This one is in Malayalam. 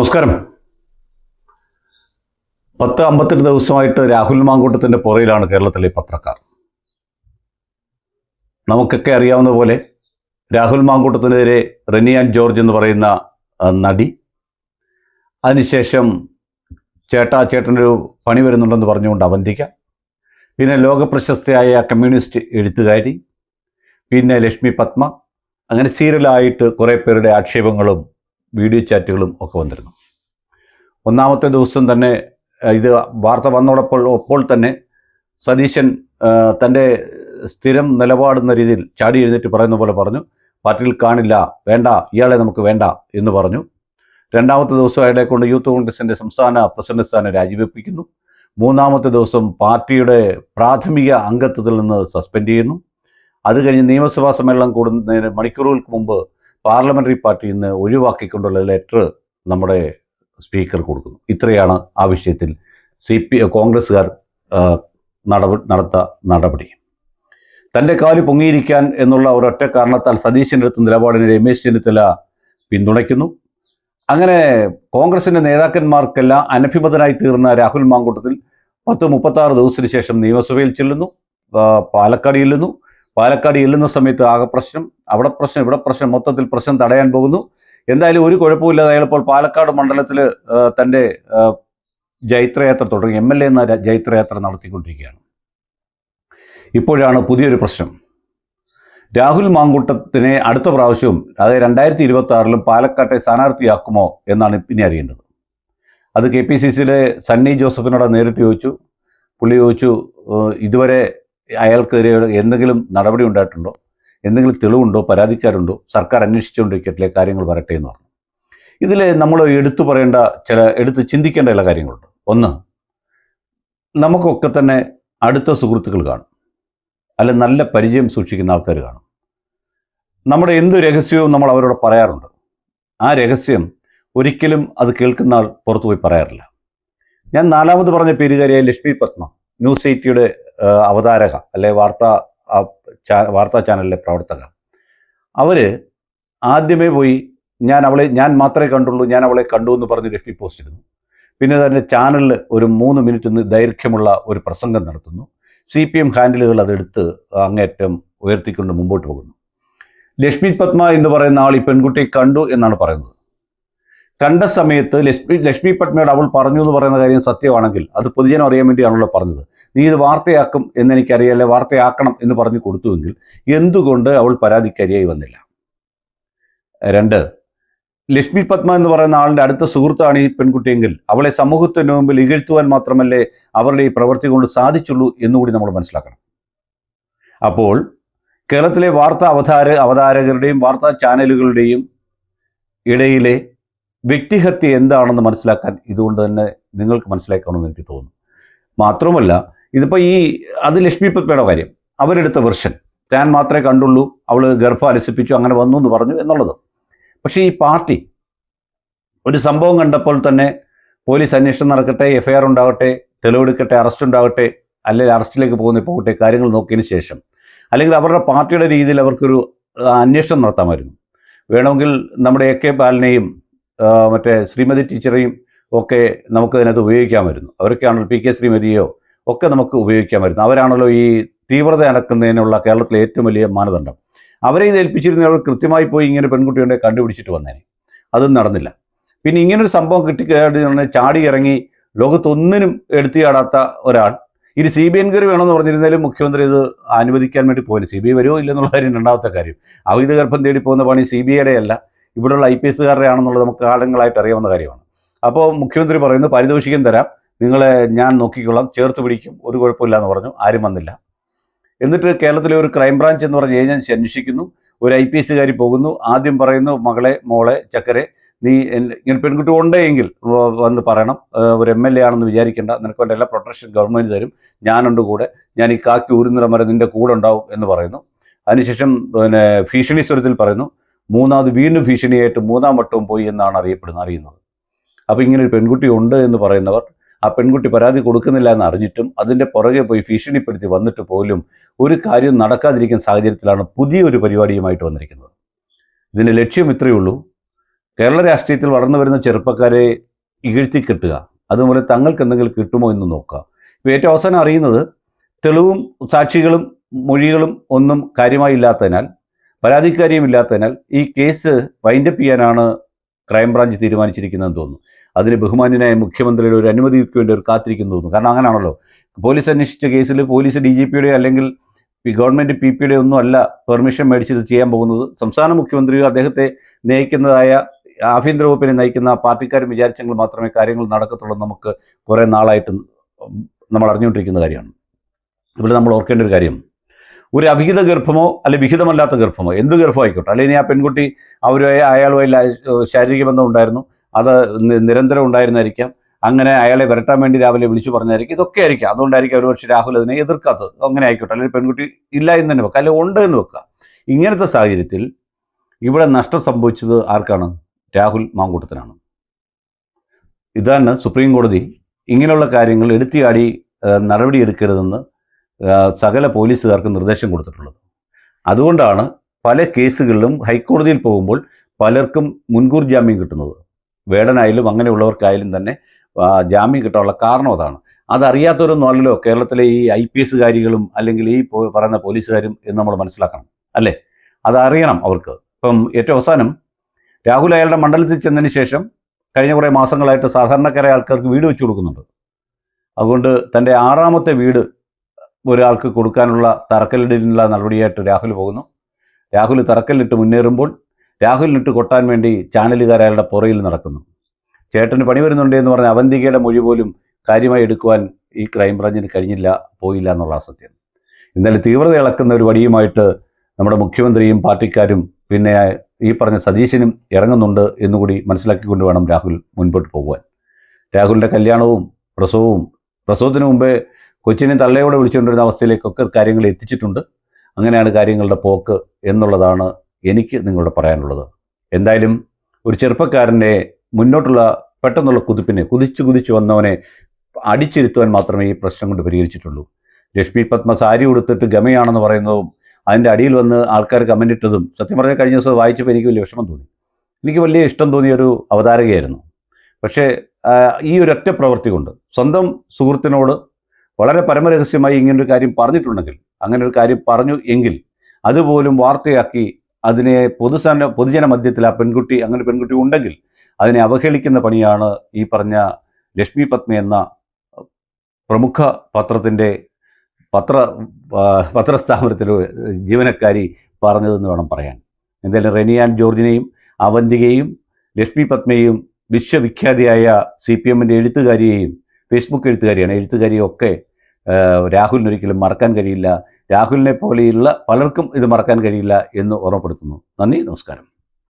നമസ്കാരം. പത്ത് അമ്പത്തെട്ട് ദിവസമായിട്ട് രാഹുൽ മാങ്കൂട്ടത്തിന്റെ പുറയിലാണ് കേരളത്തിലെ പത്രക്കാർ. നമുക്കൊക്കെ അറിയാവുന്ന പോലെ രാഹുൽ മാങ്കൂട്ടത്തിനെതിരെ ആൻഡ് ജോർജ് എന്ന് പറയുന്ന നടി. അതിനുശേഷം ചേട്ടാ ചേട്ടനൊരു പണി വരുന്നുണ്ടെന്ന് പറഞ്ഞുകൊണ്ട് അവന്തിക്ക. പിന്നെ ലോകപ്രശസ്തയായ കമ്മ്യൂണിസ്റ്റ് എഴുത്തുകാരി. പിന്നെ ലക്ഷ്മി പത്മ. അങ്ങനെ സീരിയലായിട്ട് കുറേ പേരുടെ ആക്ഷേപങ്ങളും വീഡിയോ ചാറ്റുകളും ഒക്കെ വന്നിരുന്നു. ഒന്നാമത്തെ ദിവസം തന്നെ ഇത് വാർത്ത വന്നോടപ്പോൾ അപ്പോൾ തന്നെ സതീശൻ തന്റെ സ്ഥിരം നിലപാടുന്ന രീതിയിൽ ചാടി എഴുന്നേറ്റ് പറയുന്ന പോലെ പറഞ്ഞു. പാർട്ടിയിൽ കാണില്ല വേണ്ട ഇയാളെ നമുക്ക് വേണ്ട എന്ന് പറഞ്ഞു. രണ്ടാമത്തെ ദിവസം അയാളെ കൊണ്ട് യൂത്ത് കോൺഗ്രസിന്റെ സംസ്ഥാന പ്രസിഡന്റ് സ്ഥാനം രാജിവെപ്പിക്കുന്നു. മൂന്നാമത്തെ ദിവസം പാർട്ടിയുടെ പ്രാഥമിക അംഗത്വത്തിൽ നിന്ന് സസ്പെൻഡ് ചെയ്യുന്നു. അത് കഴിഞ്ഞ് നിയമസഭാ സമ്മേളനം കൂടുന്നതിന് മണിക്കൂറുകൾക്ക് മുമ്പ് പാർലമെന്ററി പാർട്ടിയിൽ നിന്ന് ഒഴിവാക്കിക്കൊണ്ടുള്ള ലെറ്റർ നമ്മുടെ സ്പീക്കർ കൊടുക്കുന്നു. ഇത്രയാണ് ആ വിഷയത്തിൽ സി പി കോൺഗ്രസ്സുകാർ നടത്ത നടപടി. തന്റെ കാൽ പൊങ്ങിയിരിക്കാൻ എന്നുള്ള ഒരൊറ്റ കാരണത്താൽ സതീശന്റെ അടുത്ത് നിലപാടിനെ രമേശ് ചെന്നിത്തല പിന്തുണയ്ക്കുന്നു. അങ്ങനെ കോൺഗ്രസിന്റെ നേതാക്കന്മാർക്കെല്ലാം അനഭിമതനായി തീർന്ന രാഹുൽ മാങ്കൂട്ടത്തിൽ പത്ത് മുപ്പത്താറ് ദിവസത്തിന് ശേഷം നിയമസഭയിൽ ചെല്ലുന്നു. പാലക്കാട് ചെല്ലുന്നു. പാലക്കാട് ചെല്ലുന്ന സമയത്ത് ആകെ പ്രശ്നം അവിടെ പ്രശ്നം ഇവിടെ പ്രശ്നം മൊത്തത്തിൽ പ്രശ്നം തടയാൻ പോകുന്നു. എന്തായാലും ഒരു കുഴപ്പമില്ലാതെ അയാൾ ഇപ്പോൾ പാലക്കാട് മണ്ഡലത്തിൽ തന്റെ ജൈത്രയാത്ര തുടങ്ങി എം എൽ എ എന്ന ജൈത്രയാത്ര നടത്തിക്കൊണ്ടിരിക്കുകയാണ്. ഇപ്പോഴാണ് പുതിയൊരു പ്രശ്നം. രാഹുൽ മാങ്കൂട്ടത്തിനെ അടുത്ത പ്രാവശ്യവും അതായത് രണ്ടായിരത്തി ഇരുപത്തി ആറിലും പാലക്കാട്ടെ സ്ഥാനാർത്ഥിയാക്കുമോ എന്നാണ് ഇനി അറിയേണ്ടത്. അത് കെ പി സി സിയിലെ സണ്ണി ജോസഫിനോട് നേരിട്ട് ചോദിച്ചു. പുള്ളി ചോദിച്ചു ഇതുവരെ അയാൾക്കെതിരെ എന്തെങ്കിലും നടപടി ഉണ്ടായിട്ടുണ്ടോ? എന്തെങ്കിലും തെളിവുണ്ടോ? പരാതിക്കാരുണ്ടോ? സർക്കാർ അന്വേഷിച്ചുകൊണ്ടിരിക്കട്ടിലെ കാര്യങ്ങൾ വരട്ടെ എന്ന് പറഞ്ഞു. ഇതിൽ നമ്മൾ എടുത്തു പറയേണ്ട ചില എടുത്ത് ചിന്തിക്കേണ്ട ചില കാര്യങ്ങളുണ്ട്. ഒന്ന് നമുക്കൊക്കെ തന്നെ അടുത്ത സുഹൃത്തുക്കൾ കാണും. അല്ല നല്ല പരിചയം സൂക്ഷിക്കുന്ന ആൾക്കാർ കാണും. നമ്മുടെ എന്ത് രഹസ്യവും നമ്മൾ അവരോട് പറയാറുണ്ട്. ആ രഹസ്യം ഒരിക്കലും അത് കേൾക്കുന്ന ആൾ പുറത്തുപോയി പറയാറില്ല. ഞാൻ നാലാമത് പറഞ്ഞ പേരുകാരിയായ ലക്ഷ്മി പത്മ. ന്യൂസ് എയ്റ്റിയുടെ അവതാരക അല്ലെ വാർത്താ വാർത്താ ചാനലിലെ പ്രവർത്തക. അവർ ആദ്യമേ പോയി ഞാൻ അവളെ ഞാൻ മാത്രമേ കണ്ടുള്ളൂ ഞാൻ അവളെ കണ്ടു എന്ന് പറഞ്ഞ് രഫി പോസ്റ്റ് ഇടുന്നു. പിന്നെ തന്നെ ചാനലിൽ ഒരു മൂന്ന് മിനിറ്റ് ദൈർഘ്യമുള്ള ഒരു പ്രസംഗം നടത്തുന്നു. സി പി എം ഹാൻഡിലുകൾ അതെടുത്ത് അങ്ങേറ്റം ഉയർത്തിക്കൊണ്ട് മുമ്പോട്ട് പോകുന്നു. ലക്ഷ്മി പത്മ എന്ന് പറയുന്ന ആൾ ഈ പെൺകുട്ടിയെ കണ്ടു എന്നാണ് പറയുന്നത്. കണ്ട സമയത്ത് ലക്ഷ്മി ലക്ഷ്മി പത്മയോട് അവൾ പറഞ്ഞു എന്ന് പറയുന്ന കാര്യം സത്യമാണെങ്കിൽ അത് പൊതുജനം അറിയാൻ വേണ്ടിയാണല്ലോ പറഞ്ഞത്. നീ ഇത് വാർത്തയാക്കും എന്ന് എനിക്കറിയാല്ലേ വാർത്തയാക്കണം എന്ന് പറഞ്ഞു കൊടുത്തുവെങ്കിൽ എന്തുകൊണ്ട് അവൾ പരാതിക്കാരിയായി വന്നില്ല? രണ്ട് ലക്ഷ്മി പത്മ എന്ന് പറയുന്ന ആളിന്റെ അടുത്ത സുഹൃത്താണ് ഈ പെൺകുട്ടിയെങ്കിൽ അവളെ സമൂഹത്തിന് മുമ്പിൽ ഇകഴ്ത്തുവാൻ മാത്രമല്ലേ അവരുടെ ഈ പ്രവൃത്തി കൊണ്ട് സാധിച്ചുള്ളൂ എന്നുകൂടി നമ്മൾ മനസ്സിലാക്കണം. അപ്പോൾ കേരളത്തിലെ വാർത്താ അവതാര അവതാരകരുടെയും വാർത്താ ചാനലുകളുടെയും ഇടയിലെ വ്യക്തിഹത്യ എന്താണെന്ന് മനസ്സിലാക്കാൻ ഇതുകൊണ്ട് തന്നെ നിങ്ങൾക്ക് മനസ്സിലാക്കണമെന്ന് എനിക്ക് തോന്നുന്നു. മാത്രമല്ല ഇതിപ്പോൾ ഈ അത് ലക്ഷ്മി പത്മയുടെ കാര്യം. അവരെടുത്ത വെർഷൻ. ഞാൻ മാത്രമേ കണ്ടുള്ളൂ. അവൾ ഗർഭം അലസിപ്പിച്ചു അങ്ങനെ വന്നു എന്ന് പറഞ്ഞു എന്നുള്ളത്. പക്ഷേ ഈ പാർട്ടി ഒരു സംഭവം കണ്ടപ്പോൾ തന്നെ പോലീസ് അന്വേഷണം നടക്കട്ടെ എഫ്ഐആർ ഉണ്ടാകട്ടെ തെളിവെടുക്കട്ടെ അറസ്റ്റ് ഉണ്ടാകട്ടെ അല്ലെങ്കിൽ അറസ്റ്റിലേക്ക് പോകുന്ന പോകട്ടെ കാര്യങ്ങൾ നോക്കിയതിന് ശേഷം അല്ലെങ്കിൽ അവരുടെ പാർട്ടിയുടെ രീതിയിൽ അവർക്കൊരു അന്വേഷണം നടത്താമായിരുന്നു. വേണമെങ്കിൽ നമ്മുടെ എ കെ ബാലനെയും മറ്റേ ശ്രീമതി ടീച്ചറെയും ഒക്കെ നമുക്ക് അതിനകത്ത് ഉപയോഗിക്കാമായിരുന്നു. അവരൊക്കെയാണല്ലോ പി കെ ശ്രീമതിയോ ഒക്കെ നമുക്ക് ഉപയോഗിക്കാൻ വരുന്നത് അവരാണല്ലോ ഈ തീവ്രത അനക്കുന്നതിനുള്ള കേരളത്തിലെ ഏറ്റവും വലിയ മാനദണ്ഡം. അവരെ ഇത് ഏൽപ്പിച്ചിരുന്ന അവർ കൃത്യമായി പോയി ഇങ്ങനെ പെൺകുട്ടികളെ കണ്ടുപിടിച്ചിട്ട് വന്നേനെ. അതും നടന്നില്ല. പിന്നെ ഇങ്ങനൊരു സംഭവം കിട്ടിക്കഴിഞ്ഞ ചാടി ഇറങ്ങി ലോകത്തൊന്നിനും എടുത്തിയാടാത്ത ഒരാൾ. ഇനി സി ബി എൻക്വയറി വേണമെന്ന് പറഞ്ഞിരുന്നാലും മുഖ്യമന്ത്രി ഇത് അനുവദിക്കാൻ വേണ്ടി പോയില്ല സി ബി ഐ വരുമോ ഇല്ലെന്നുള്ള കാര്യം രണ്ടാമത്തെ കാര്യം. അവിധ ഗർഭം തേടി പോകുന്ന പണി സി ബി ഐയുടെ അല്ല. ഇവിടെയുള്ള ഐ പി എസ്സുകാരുടെ ആണെന്നുള്ളത് നമുക്ക് കാലങ്ങളായിട്ട് അറിയാവുന്ന കാര്യമാണ്. അപ്പോൾ മുഖ്യമന്ത്രി പറയുന്നു പാരിതോഷികം തരാം. നിങ്ങളെ ഞാൻ നോക്കിക്കൊള്ളാം ചേർത്ത് പിടിക്കും ഒരു കുഴപ്പമില്ല എന്ന് പറഞ്ഞു ആരും വന്നില്ല. എന്നിട്ട് കേരളത്തിലെ ഒരു ക്രൈം ബ്രാഞ്ച് എന്ന് പറഞ്ഞ ഏജൻസി അന്വേഷിക്കുന്നു ഒരു ഐ പി എസ്സുകാരി പോകുന്നു ആദ്യം പറയുന്നു മകളെ മോളെ ചക്കരെ നീ ഇങ്ങനെ പെൺകുട്ടി ഉണ്ടെങ്കിൽ വന്ന് പറയണം ഒരു എം എൽ എ ആണെന്ന് വിചാരിക്കേണ്ട നിനക്ക് വേണ്ട എല്ലാ പ്രൊട്ടക്ഷൻ ഗവൺമെന്റ് തരും ഞാനുണ്ട് കൂടെ ഞാൻ ഈ കാക്കി ഊരുന്നിടം വരെ നിന്റെ കൂടെ ഉണ്ടാവും എന്ന് പറയുന്നു. അതിനുശേഷം പിന്നെ ഭീഷണി സ്വരത്തിൽ പറയുന്നു മൂന്നാമത് വീണ്ടും ഭീഷണിയായിട്ട് മൂന്നാം വട്ടവും പോയി എന്നാണ് അറിയപ്പെടുന്നത് അറിയുന്നത്. അപ്പോൾ ഇങ്ങനെ ഒരു പെൺകുട്ടി ഉണ്ട് എന്ന് പറയുന്നവർ ആ പെൺകുട്ടി പരാതി കൊടുക്കുന്നില്ല എന്ന് അറിഞ്ഞിട്ടും അതിന്റെ പുറകെ പോയി ഭീഷണിപ്പെടുത്തി വന്നിട്ട് പോലും ഒരു കാര്യം നടക്കാതിരിക്കുന്ന സാഹചര്യത്തിലാണ് പുതിയൊരു പരിപാടിയുമായിട്ട് വന്നിരിക്കുന്നത്. ഇതിന്റെ ലക്ഷ്യം ഇത്രയേ ഉള്ളൂ. കേരള രാഷ്ട്രീയത്തിൽ വളർന്നു വരുന്ന ചെറുപ്പക്കാരെ ഇകഴ്ത്തി കിട്ടുക അതുപോലെ തങ്ങൾക്ക് എന്തെങ്കിലും കിട്ടുമോ എന്ന് നോക്കുക. ഇപ്പോൾ ഏറ്റവും അവസാനം അറിയുന്നത് തെളിവും സാക്ഷികളും മൊഴികളും ഒന്നും കാര്യമായി ഇല്ലാത്തതിനാൽ പരാതിക്കാരിയും ഇല്ലാത്തതിനാൽ ഈ കേസ് വൈൻഡപ്പ് ചെയ്യാനാണ് ക്രൈംബ്രാഞ്ച് തീരുമാനിച്ചിരിക്കുന്നതെന്ന് തോന്നുന്നു. അതിന് ബഹുമാന്യനായ മുഖ്യമന്ത്രിയുടെ ഒരു അനുമതിക്ക് വേണ്ടി അവർ കാത്തിരിക്കുന്നു തോന്നുന്നു കാരണം അങ്ങനെയാണല്ലോ പോലീസ് അന്വേഷിച്ച കേസിൽ പോലീസ് ഡി ജി പിയുടെ അല്ലെങ്കിൽ ഗവൺമെന്റ് പി പിയുടെ ഒന്നും അല്ല പെർമിഷൻ മേടിച്ച് ഇത് ചെയ്യാൻ പോകുന്നത്. സംസ്ഥാന മുഖ്യമന്ത്രിയോ അദ്ദേഹത്തെ നയിക്കുന്നതായ ആഭ്യന്തര വകുപ്പിനെ നയിക്കുന്ന പാർട്ടിക്കാരും വിചാരിച്ചെങ്കിൽ മാത്രമേ കാര്യങ്ങൾ നടക്കത്തുള്ളൂ നമുക്ക് കുറേ നാളായിട്ട് നമ്മൾ അറിഞ്ഞുകൊണ്ടിരിക്കുന്ന കാര്യമാണ്. ഇവിടെ നമ്മൾ ഓർക്കേണ്ട ഒരു കാര്യം. ഒരു അവിഹിത ഗർഭമോ അല്ലെ വിഹിതമല്ലാത്ത ഗർഭമോ എന്ത് ഗർഭമായിക്കോട്ടെ? അല്ലെങ്കിൽ ആ പെൺകുട്ടി അവരുമായി അയാളുമായി ശാരീരിക ബന്ധം ഉണ്ടായിരുന്നു. അത് നിരന്തരം ഉണ്ടായിരുന്നായിരിക്കാം. അങ്ങനെ അയാളെ വരട്ടാൻ വേണ്ടി രാവിലെ വിളിച്ചു പറഞ്ഞായിരിക്കും. ഇതൊക്കെ ആയിരിക്കാം. അതുകൊണ്ടായിരിക്കും ഒരു പക്ഷേ രാഹുൽ അതിനെ എതിർക്കാത്തത്. അങ്ങനെ ആയിക്കോട്ടെ. അല്ലെങ്കിൽ പെൺകുട്ടി ഇല്ല എന്ന് തന്നെ വെക്കുക. അല്ലെങ്കിൽ ഉണ്ട് എന്ന് വെക്കുക. ഇങ്ങനത്തെ സാഹചര്യത്തിൽ ഇവിടെ നഷ്ടം സംഭവിച്ചത് ആർക്കാണ്? രാഹുൽ മാങ്കൂട്ടത്തിനാണ്. ഇതാണ് സുപ്രീം കോടതി ഇങ്ങനെയുള്ള കാര്യങ്ങൾ എടുത്തിയാടി നടപടിയെടുക്കരുതെന്ന് സകല പോലീസുകാർക്ക് നിർദ്ദേശം കൊടുത്തിട്ടുള്ളത്. അതുകൊണ്ടാണ് പല കേസുകളിലും ഹൈക്കോടതിയിൽ പോകുമ്പോൾ പലർക്കും മുൻകൂർ ജാമ്യം കിട്ടുന്നത്. വേടനായാലും അങ്ങനെയുള്ളവർക്കായാലും തന്നെ ജാമ്യം കിട്ടാനുള്ള കാരണം അതാണ്. അതറിയാത്തവരൊന്നും അല്ലല്ലോ കേരളത്തിലെ ഈ ഐ പി എസുകാരികളും അല്ലെങ്കിൽ ഈ പറയുന്ന പോലീസുകാരും എന്ന് നമ്മൾ മനസ്സിലാക്കണം അല്ലേ? അതറിയണം അവർക്ക്. ഇപ്പം ഏറ്റവും അവസാനം രാഹുൽ അയാളുടെ മണ്ഡലത്തിൽ ചെന്നതിന് ശേഷം കഴിഞ്ഞ കുറേ മാസങ്ങളായിട്ട് സാധാരണക്കാരെ ആൾക്കാർക്ക് വീട് വെച്ച് കൊടുക്കുന്നുണ്ട്. അതുകൊണ്ട് തന്റെ ആറാമത്തെ വീട് ഒരാൾക്ക് കൊടുക്കാനുള്ള തറക്കല്ലിടലിനുള്ള നടപടിയായിട്ട് രാഹുൽ പോകുന്നു. രാഹുൽ തറക്കല്ലിട്ട് മുന്നേറുമ്പോൾ രാഹുലിനിട്ട് കൊട്ടാൻ വേണ്ടി ചാനലുകാർ അയാളുടെ പുറയിൽ നടക്കുന്നു. ചേട്ടന് പണി വരുന്നുണ്ട് എന്ന് പറഞ്ഞ അവന്തികയുടെ മൊഴി പോലും കാര്യമായി എടുക്കുവാൻ ഈ ക്രൈംബ്രാഞ്ചിന് കഴിഞ്ഞില്ല പോയില്ല എന്നുള്ള സത്യം ഇന്നലെ തീവ്രത ഇളക്കുന്ന ഒരു വടിയുമായിട്ട് നമ്മുടെ മുഖ്യമന്ത്രിയും പാർട്ടിക്കാരും പിന്നെ ഈ പറഞ്ഞ സതീശനും ഇറങ്ങുന്നുണ്ട് എന്നുകൂടി മനസ്സിലാക്കിക്കൊണ്ട് വേണം രാഹുൽ മുൻപോട്ട് പോകുവാൻ. രാഹുലിന്റെ കല്യാണവും പ്രസവവും പ്രസവത്തിന് മുമ്പേ കൊച്ചിനെ തള്ളയോടെ വിളിച്ചുകൊണ്ടിരുന്ന അവസ്ഥയിലേക്കൊക്കെ കാര്യങ്ങൾ എത്തിച്ചിട്ടുണ്ട്. അങ്ങനെയാണ് കാര്യങ്ങളുടെ പോക്ക് എന്നുള്ളതാണ് എനിക്ക് നിങ്ങളോട് പറയാനുള്ളത്. എന്തായാലും ഒരു ചെറുപ്പക്കാരന്റെ മുന്നോട്ടുള്ള പെട്ടെന്നുള്ള കുതിപ്പിനെ കുതിച്ചു കുതിച്ചു വന്നവനെ അടിച്ചിരുത്തുവാൻ മാത്രമേ ഈ പ്രശ്നം കൊണ്ട് പരിഹരിച്ചിട്ടുള്ളൂ. ലക്ഷ്മി പത്മ സാരി ഉടുത്തിട്ട് ഗമയാണെന്ന് പറയുന്നതും അതിന്റെ അടിയിൽ വന്ന് ആൾക്കാർ കമന്റ് ഇട്ടതും സത്യം പറഞ്ഞാൽ കഴിഞ്ഞ ദിവസം വായിച്ചപ്പോൾ എനിക്ക് വലിയ വിഷമം തോന്നി. എനിക്ക് വലിയ ഇഷ്ടം തോന്നിയ ഒരു അവതാരകയായിരുന്നു. പക്ഷേ ഈ ഒരൊറ്റ പ്രവൃത്തി കൊണ്ട് സ്വന്തം സുഹൃത്തിനോട് വളരെ പരമരഹസ്യമായി ഇങ്ങനൊരു കാര്യം പറഞ്ഞിട്ടുണ്ടെങ്കിൽ അങ്ങനെ ഒരു കാര്യം പറഞ്ഞു എങ്കിൽ അതുപോലും വാർത്തയാക്കി അതിനെ പൊതുസന പൊതുജന മധ്യത്തിൽ ആ പെൺകുട്ടി അങ്ങനെ പെൺകുട്ടി ഉണ്ടെങ്കിൽ അതിനെ അവഹേളിക്കുന്ന പണിയാണ് ഈ പറഞ്ഞ ലക്ഷ്മി പത്മ എന്ന പ്രമുഖ പത്രത്തിന്റെ പത്ര പത്രസ്ഥാപനത്തിലെ ജീവനക്കാരി പറഞ്ഞതെന്ന് വേണം പറയാൻ. എന്തായാലും റെനിയാൻ ജോർജിനെയും അവന്തികയും ലക്ഷ്മി പത്മയും വിശ്വവിഖ്യാതിയായ സി പി എമ്മിന്റെ എഴുത്തുകാരിയെയും ഫേസ്ബുക്ക് എഴുത്തുകാരിയാണ്. എഴുത്തുകാരിയൊക്കെ രാഹുലിനൊരിക്കലും മറക്കാൻ കഴിയില്ല. രാഹുലിനെ പോലെയുള്ള പലർക്കും ഇത് മറക്കാൻ കഴിയില്ല എന്ന് ഓർമ്മപ്പെടുത്തുന്നു. നന്ദി നമസ്കാരം.